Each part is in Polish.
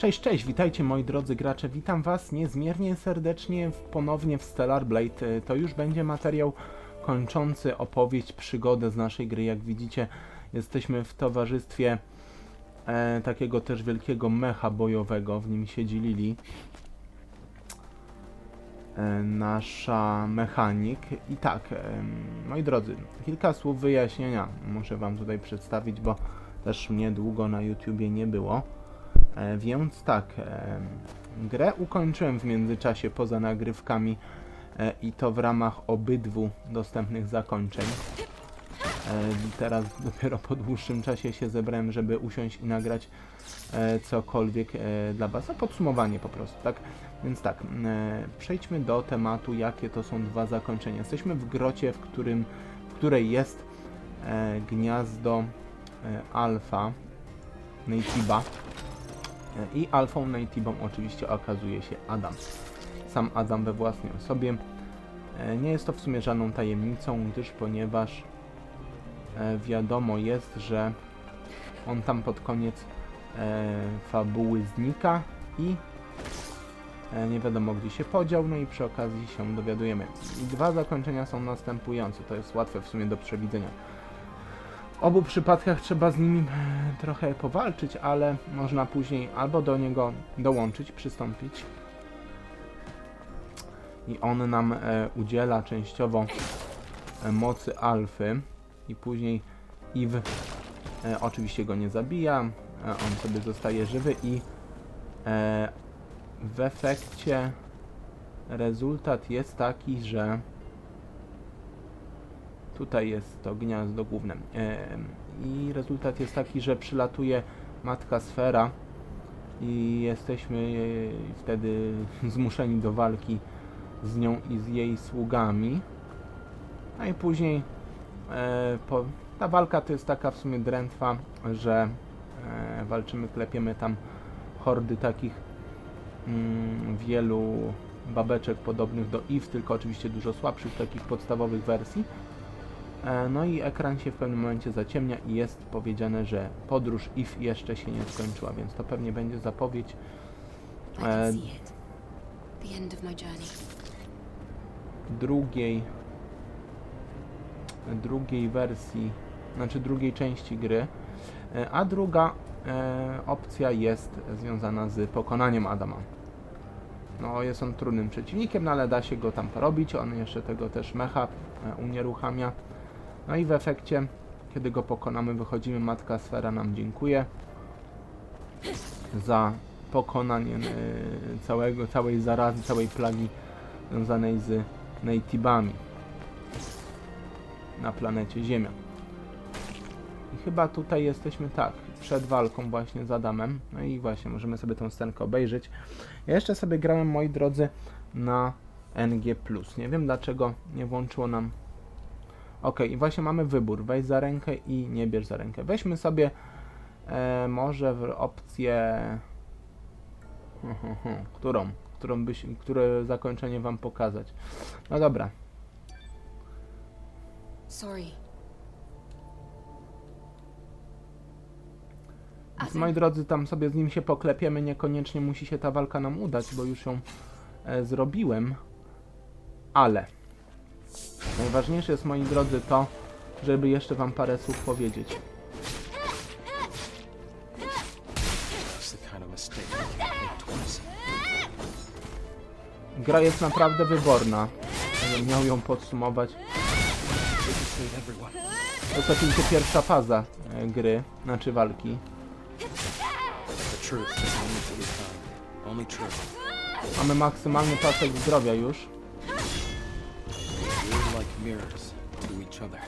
Cześć, cześć, witajcie moi drodzy gracze, witam was niezmiernie serdecznie ponownie w Stellar Blade. E, To już będzie materiał kończący opowieść, przygodę z naszej gry. Jak widzicie, jesteśmy w towarzystwie e, takiego też wielkiego mecha bojowego, w nim siedzi Lili. E, nasza mechanik. I tak, em, moi drodzy, kilka słów wyjaśnienia muszę wam tutaj przedstawić, bo też mnie długo na YouTubie nie było. E, więc tak, e, grę ukończyłem w międzyczasie poza nagrywkami e, i to w ramach obydwu dostępnych zakończeń. Teraz dopiero po dłuższym czasie się zebrałem, żeby usiąść i nagrać cokolwiek dla Was. A podsumowanie po prostu, tak? Więc tak, przejdźmy do tematu, jakie to są dwa zakończenia. Jesteśmy w grocie, w, którym, w której jest gniazdo alfa Natiba. E, I alfą Native'ą oczywiście okazuje się Adam. Sam Adam we własnej osobie. E, Nie jest to w sumie żadną tajemnicą, gdyż ponieważ e, wiadomo jest, że on tam pod koniec fabuły znika i nie wiadomo gdzie się podział, no i przy okazji się dowiadujemy. I dwa zakończenia są następujące, to jest łatwe w sumie do przewidzenia. W obu przypadkach trzeba z nimi e, trochę powalczyć, ale można później albo do niego dołączyć, przystąpić. I on nam e, udziela częściowo e, mocy alfy i później Eve oczywiście go nie zabija, on sobie zostaje żywy i w efekcie rezultat jest taki, że Tutaj jest to gniazdo główne. I rezultat jest taki, że przylatuje matka sfera i jesteśmy e, wtedy zmuszeni do walki z nią i z jej sługami. No i później e, ta walka to jest taka w sumie drętwa, że e, walczymy, klepiemy tam hordy takich mm, wielu babeczek podobnych do Eve, tylko oczywiście dużo słabszych, takich podstawowych wersji. E, No i ekran się w pewnym momencie zaciemnia i jest powiedziane, że podróż IF jeszcze się nie skończyła, więc to pewnie będzie zapowiedź e, drugiej drugiej wersji, znaczy drugiej części gry, E, a druga e, opcja jest związana z pokonaniem Adama. No, jest on trudnym przeciwnikiem, no ale da się go tam porobić, on jeszcze tego też mecha e, unieruchamia. No i w efekcie, kiedy go pokonamy, wychodzimy, Matka Sfera nam dziękuję za pokonanie e, całego, całej zarazy, całej plagi związanej z Nativami na planecie Ziemia. I chyba tutaj jesteśmy tak, przed walką właśnie z Adamem. No i właśnie, możemy sobie tą scenkę obejrzeć. Ja jeszcze sobie grałem, moi drodzy, na NG+. Nie wiem dlaczego nie włączyło nam... Ok, i właśnie mamy wybór, weź za rękę i nie bierz za rękę. Weźmy sobie e, może w opcję... Którą? Którą byś, które zakończenie wam pokazać. No dobra, Sorry. Moi drodzy, tam sobie z nim się poklepiemy, niekoniecznie musi się ta walka nam udać, bo już ją e, zrobiłem. Ale najważniejsze jest, moi drodzy, to, żeby jeszcze wam parę słów powiedzieć. Gra jest naprawdę wyborna. Miał ją podsumować. To jest oczywiście pierwsza faza e, gry, znaczy walki. Mamy maksymalny pasek zdrowia już. Mirrors to each other.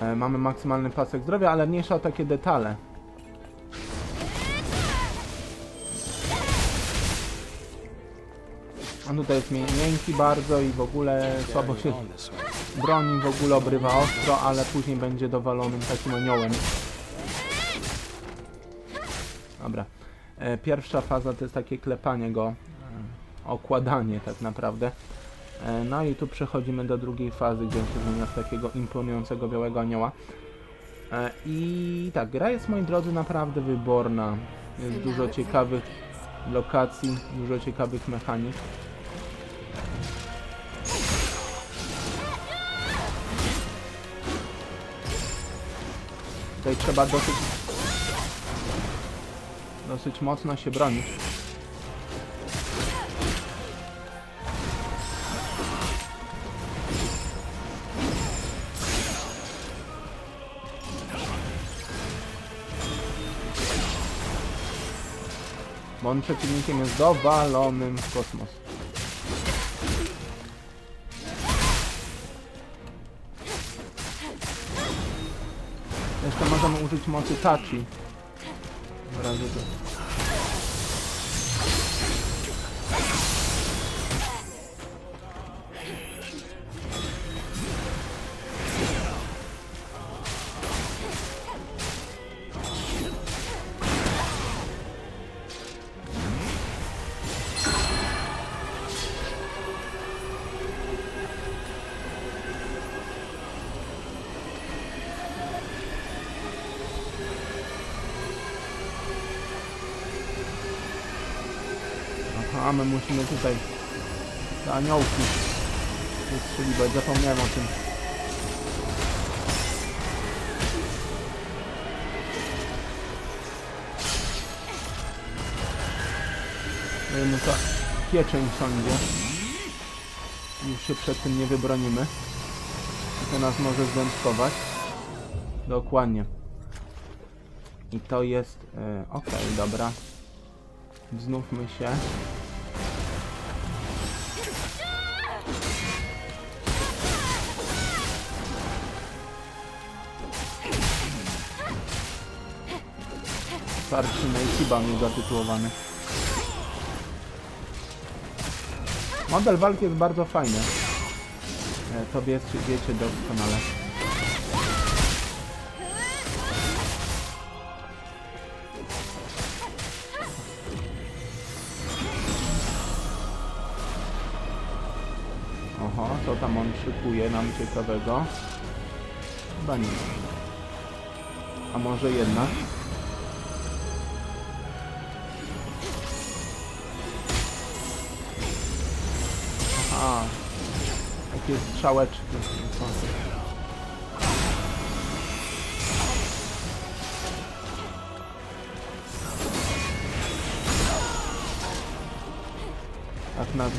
E, mamy maksymalny pasek zdrowia, ale mniejsza o takie detale. On tutaj jest mię- miękki bardzo i w ogóle słabo się broni, w ogóle obrywa ostro, ale później będzie dowalonym takim aniołem. Dobra. E, pierwsza faza to jest takie klepanie go, e, okładanie tak naprawdę. E, no i tu przechodzimy do drugiej fazy, gdzie on się zmienia w takiego imponującego białego anioła. I tak, gra jest moi drodzy naprawdę wyborna. Jest dużo ciekawych lokacji, dużo ciekawych mechanik. Tutaj trzeba dosyć dosyć mocno się bronić. Bo on przeciwnikiem jest dowalonym w kosmos. Jeszcze możemy użyć mocy Tachi. Razie to. Aha, my musimy tutaj te aniołki wystrzeliwać, zapomniałem o tym. No i mu ta pieczeń wsiądzie. Już się przed tym nie wybronimy. I to nas może zdętkować. Dokładnie. I to jest... E, Okej, dobra. Znówmy się. Starszy Neytiba mi zatytułowany. Model walki jest bardzo fajny. E, To wiecie, wiecie doskonale. Oho, co tam on szykuje nam ciekawego? Chyba nie. A może jednak? Takie strzałeczki. Tak nas?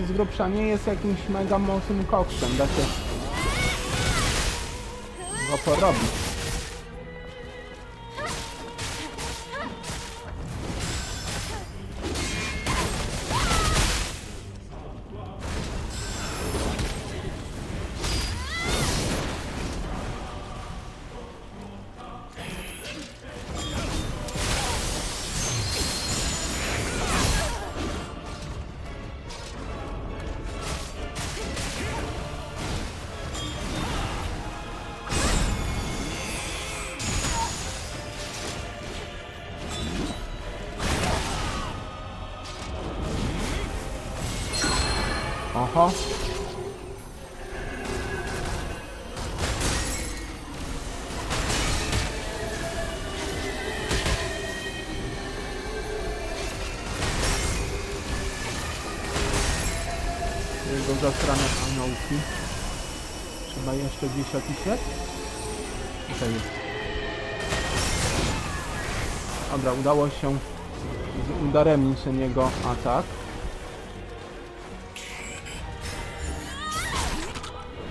Tak z grubsza nie jest jakimś mega mocnym koksem, da się go porobić. Oho. Jego zastrane aniołki. Trzeba jeszcze gdzieś jest? Tutaj jest. Dobra, udało się udaremnić ten jego atak.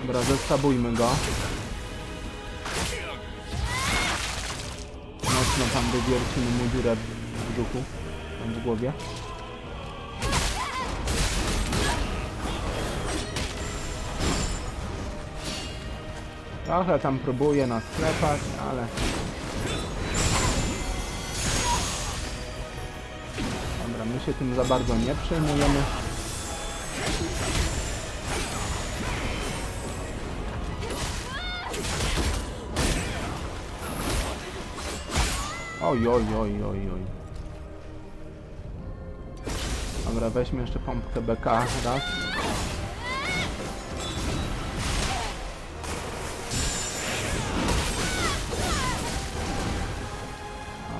Dobra, zestabujmy go. mocno tam wywiercimy mu dziurę w brzuchu, tam w głowie. Trochę tam próbuje nas klepać, ale... Dobra, my się tym za bardzo nie przejmujemy. Oj, oj, oj, oj, oj. Dobra, weźmy jeszcze pompkę BK raz.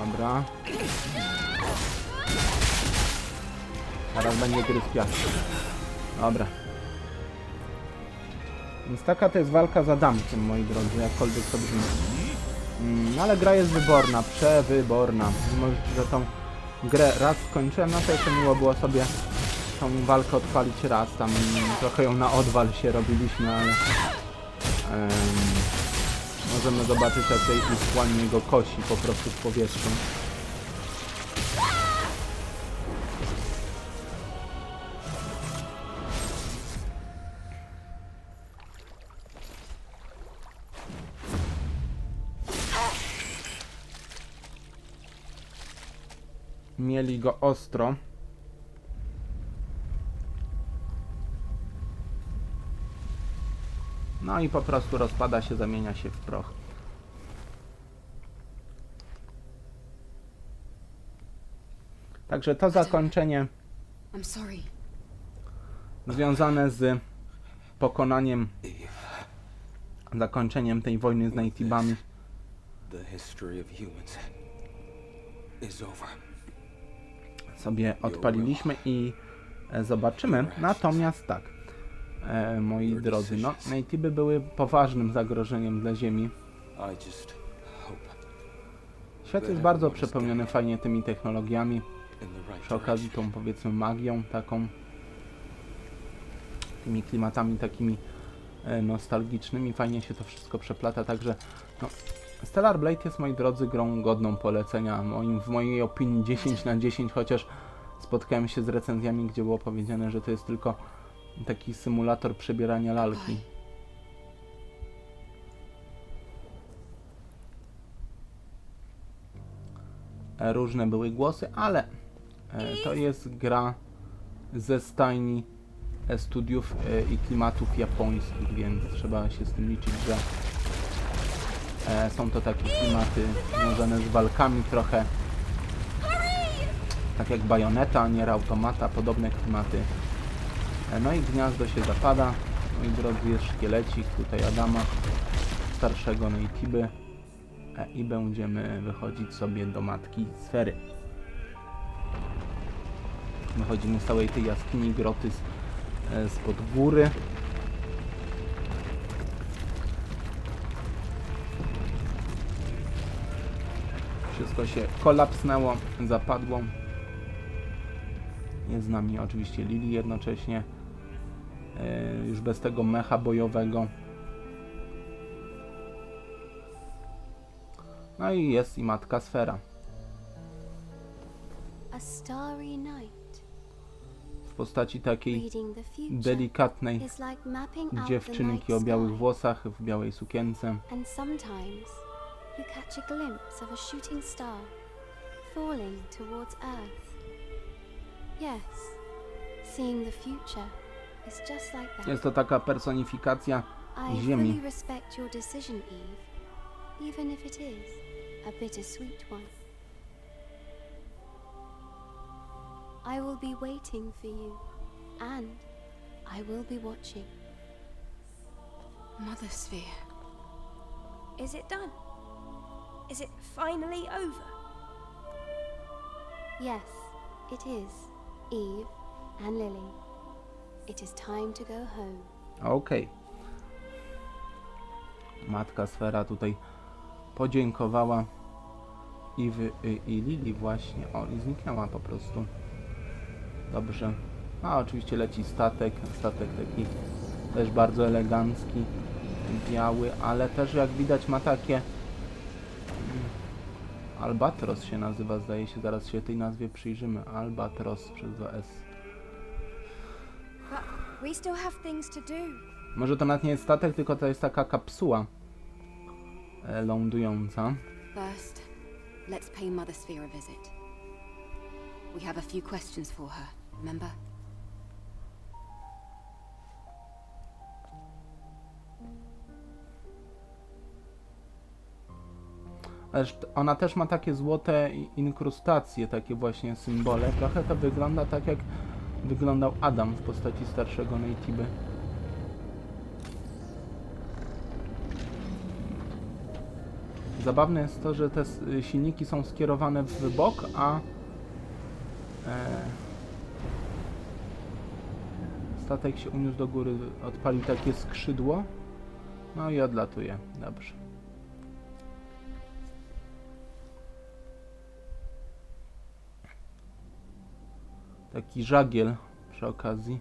Dobra. Teraz będzie gry z piasku. Dobra. Więc taka to jest walka za damkiem, moi drodzy, jakkolwiek to brzmi. Mm, ale gra jest wyborna, przewyborna. Mimo, że tą grę raz skończyłem, no to jeszcze miło było sobie tą walkę odpalić raz. Tam trochę ją na odwal się robiliśmy, ale... em, możemy zobaczyć, jak tej ich ładnie go kosi po prostu w powietrzu. Mieli go ostro. No i po prostu rozpada się, zamienia się w proch. Także to zakończenie związane z pokonaniem, zakończeniem tej wojny z Nightibami. The history of humans is over. Sobie odpaliliśmy i e, zobaczymy. Natomiast tak, e, moi drodzy, no, Natiby były poważnym zagrożeniem dla Ziemi. Świat jest bardzo przepełniony fajnie tymi technologiami, przy okazji tą powiedzmy magią taką, tymi klimatami takimi e, nostalgicznymi, fajnie się to wszystko przeplata, także no, Stellar Blade jest, moi drodzy, grą godną polecenia, moim, w mojej opinii 10 na 10, chociaż spotkałem się z recenzjami, gdzie było powiedziane, że to jest tylko taki symulator przebierania lalki. E, Różne były głosy, ale e, to jest gra ze stajni e, studiów i klimatów japońskich, więc trzeba się z tym liczyć, że e, są to takie klimaty związane z walkami trochę tak jak Bajoneta, Nier Automata, podobne klimaty. E, No i gniazdo się zapada. Moi drodzy, jest szkielecik, tutaj Adama, starszego Neytiby. E, I będziemy wychodzić sobie do matki sfery. Wychodzimy z całej tej jaskini, groty z, e, spod góry. Wszystko się kolapsnęło, zapadło. Jest z nami oczywiście Lili jednocześnie. E, już bez tego mecha bojowego. No i jest i matka sfera. W postaci takiej delikatnej dziewczynki o białych włosach, w białej sukience. And sometimes you catch a glimpse of a shooting star falling towards Earth. Yes, seeing the future is just like that. Jest to taka personifikacja I Ziemi. fully respect your decision, Eve, even if it is a bittersweet one. I will be waiting for you, and I will be watching. Mother Sphere. Is it done? Is it finally over? Yes, it is, Eve and Lily. It is time to go home. Okej. Matka Sfera tutaj podziękowała i, wy, i, i Lili właśnie. O, i zniknęła po prostu. Dobrze. A oczywiście leci statek. Statek taki też bardzo elegancki, biały, ale też jak widać ma takie Albatros się nazywa, zdaje się, zaraz się tej nazwie przyjrzymy. Albatros przez 2S. But we still have things to do. Może to nawet nie jest statek, tylko to jest taka kapsuła e, lądująca. First, let's pay Mother Sphere a visit. We have a few questions for her, remember? Ona też ma takie złote inkrustacje, takie właśnie symbole. To wygląda tak jak wyglądał Adam w postaci starszego Neytiby. Zabawne jest to, że te silniki są skierowane w bok, a e, statek się uniósł do góry, odpalił takie skrzydło, no i odlatuje. Dobrze. Taki żagiel przy okazji.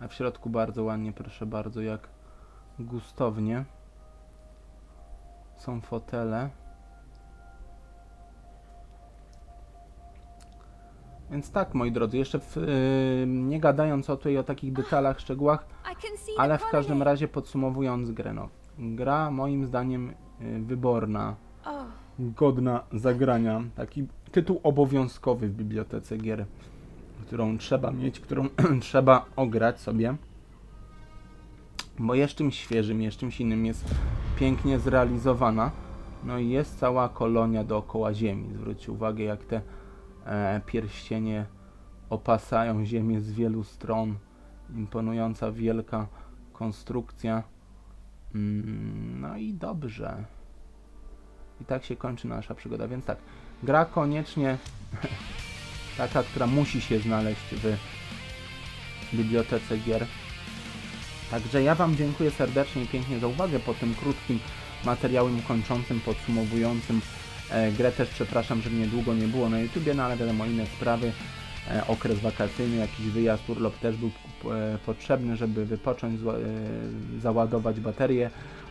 A w środku bardzo ładnie, proszę bardzo, jak gustownie. Są fotele. Więc tak, moi drodzy, jeszcze w, yy, nie gadając o tutaj o takich detalach, szczegółach, ale w każdym razie podsumowując grę, no, gra moim zdaniem yy, wyborna, godna zagrania. Taki tytuł obowiązkowy w bibliotece gier, którą trzeba mieć, którą trzeba ograć sobie. Bo jest czymś świeżym, jest czymś innym, jest pięknie zrealizowana. No i jest cała kolonia dookoła Ziemi. Zwróćcie uwagę, jak te e, pierścienie opasają Ziemię z wielu stron. Imponująca, wielka konstrukcja. Mm, no i dobrze. I tak się kończy nasza przygoda. Więc tak, gra koniecznie taka, która musi się znaleźć w bibliotece gier. Także ja Wam dziękuję serdecznie i pięknie za uwagę po tym krótkim materiałem kończącym, podsumowującym e, grę. Też przepraszam, że mnie długo nie było na YouTubie, no ale wiadomo, inne sprawy. E, okres wakacyjny, jakiś wyjazd, urlop też był e, potrzebny, żeby wypocząć, e, załadować baterię,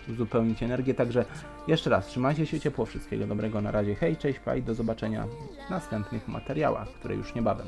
uzupełnić energię. Także jeszcze raz, trzymajcie się ciepło, wszystkiego dobrego, na razie, hej, cześć, pa i do zobaczenia w następnych materiałach, które już niebawem.